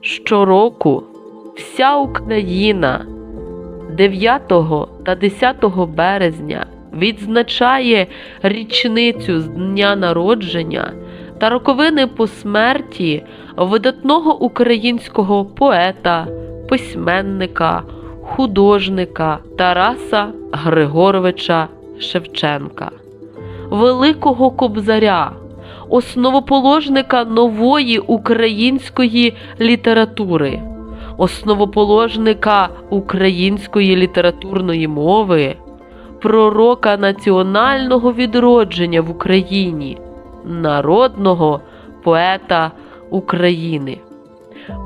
Щороку вся Україна 9 та 10 березня відзначає річницю з дня народження та роковини посмерті видатного українського поета, письменника, художника Тараса Григоровича Шевченка, великого кобзаря, основоположника нової української літератури, основоположника української літературної мови, пророка національного відродження в Україні, народного поета України.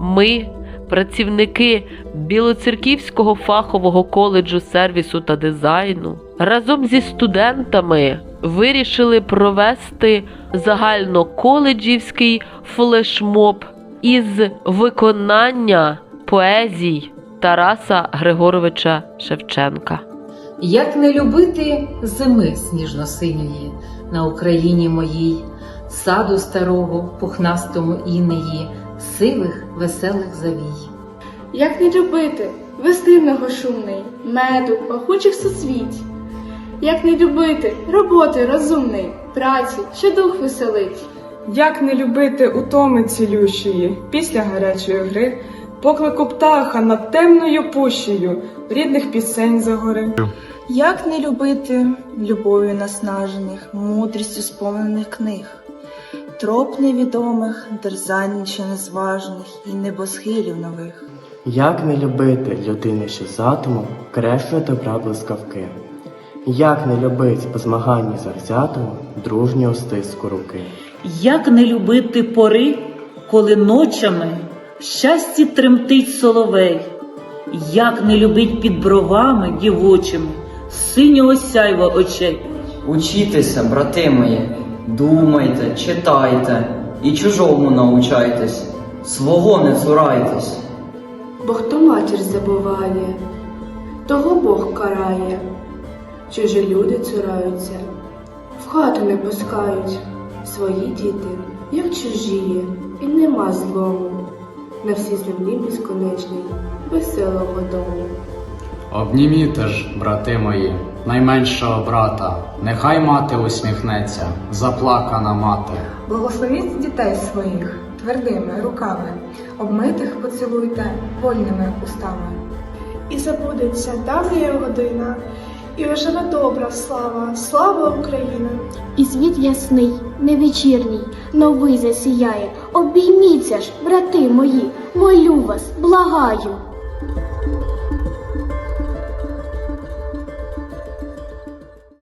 Ми, працівники Білоцерківського фахового коледжу сервісу та дизайну, разом зі студентами вирішили провести загальноколеджівський флешмоб із виконання поезій Тараса Григоровича Шевченка. Як не любити зими сніжно-синьої на Україні моїй, саду старого, пухнастому інеї, сивих веселих завій. Як не любити весняного шумний, меду, пахучих соцвіть? Як не любити роботи розумної, праці, що дух веселить? Як не любити утоми цілющої після гарячої гри, поклику птаха над темною пущею, рідних пісень за гори. Як не любити любов'ю наснажених, мудрістю сповнених книг, троп невідомих, дерзань чи незважних і небосхилів нових. Як не любити людини, що з атомом добра блискавки? Як не любить по змаганні завзятому дружнього стиску руки? Як не любити пори, коли ночами в щасті тремтить соловей, як не любить під бровами дівочими синього сяйва очей. Учітеся, брати мої, думайте, читайте і чужому научайтесь, свого не цурайтесь. Бо хто матір забуває, того Бог карає. Чужі люди цураються, в хату не пускають. Свої діти, як чужі, і нема злому. На всій землі безконечній, веселого дому. Обніміте ж, брати мої, найменшого брата, нехай мати усміхнеться, заплакана мати. Благословіть дітей своїх твердими руками, обмитих поцілуйте вольними устами. І забудеться давня година, і оживе добра слава, слава Україна! І світ ясний, невечірній, новий засіяє. Обійміться ж, брати мої, молю вас, благаю.